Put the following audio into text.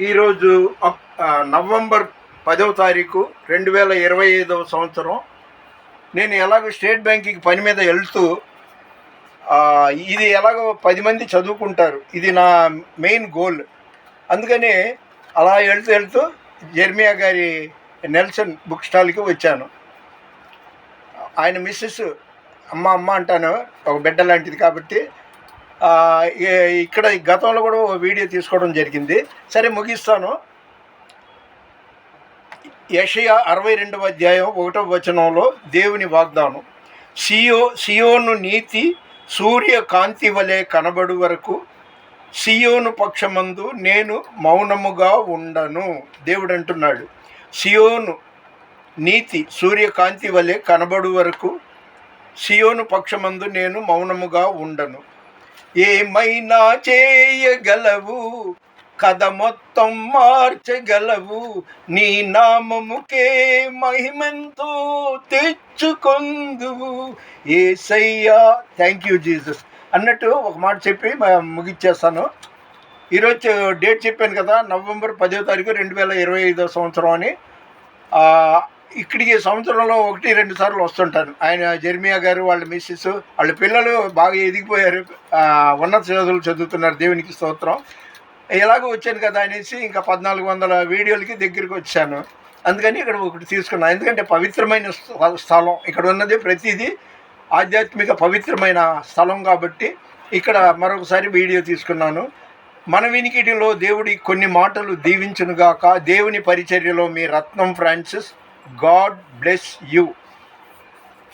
ఈరోజు నవంబర్ పదవ తారీఖు రెండు వేల ఇరవై ఐదవ సంవత్సరం. నేను ఎలాగో స్టేట్ బ్యాంక్కి పని మీద వెళ్తూ ఇది ఎలాగో పది మంది చదువుకుంటారు. ఇది నా మెయిన్ గోల్. అందుకని అలా వెళ్తూ వెళ్తూ జెర్మియా గారి నెల్సన్ బుక్ స్టాల్కి వచ్చాను. ఆయన మిస్సెస్ అమ్మ అమ్మ అంటాను ఒక బిడ్డ లాంటిది కాబట్టి ఇక్కడ ఈ గతంలో కూడా ఓ వీడియో తీసుకోవడం జరిగింది. సరే ముగిస్తాను. యషయ అరవై రెండవ అధ్యాయం ఒకటో వచనంలో దేవుని వాగ్దానం. సియో సియోను నీతి సూర్య కాంతి వలె కనబడు వరకు సియోను పక్షమందు నేను మౌనముగా ఉండను దేవుడు అంటున్నాడు. సియోను నీతి సూర్యకాంతి వలె కనబడు వరకు సియోను పక్షమందు నేను మౌనముగా ఉండను. ఏమైనా చేయగలవు? కథ మొత్తం మార్చగలవు. నీ నామముకే మహిమంతో తెచ్చుకొందువు. ఏసయ్యా థ్యాంక్ యూ జీసస్ అన్నట్టు ఒక మాట చెప్పి ముగిచ్చేస్తాను. ఈరోజు డేట్ చెప్పాను కదా నవంబర్ పదో తారీఖు రెండు వేల ఇరవై ఐదో సంవత్సరం అని. ఇక్కడికి సంవత్సరంలో ఒకటి రెండు సార్లు వస్తుంటాను ఆయన జెర్మియా గారు వాళ్ళ మిస్సెస్ వాళ్ళ పిల్లలు బాగా ఎదిగిపోయారు. ఉన్నత చదువులు చదువుతున్నారు. దేవునికి స్తోత్రం. ఎలాగో వచ్చాను కదా అనేసి ఇంకా పద్నాలుగు వందల వీడియోలకి దగ్గరికి వచ్చాను. అందుకని ఇక్కడ ఒకటి తీసుకున్నాను ఎందుకంటే పవిత్రమైన స్థ- స్థలం. ఇక్కడ ఉన్నది ప్రతిదీ ఆధ్యాత్మిక పవిత్రమైన స్థలం కాబట్టి ఇక్కడ మరొకసారి వీడియో తీసుకున్నాను. మన వినికిడిలో దేవుడి కొన్ని మాటలు దీవించునుగాక దేవుని పరిచర్యలో మీ Ratnam Francis God bless you.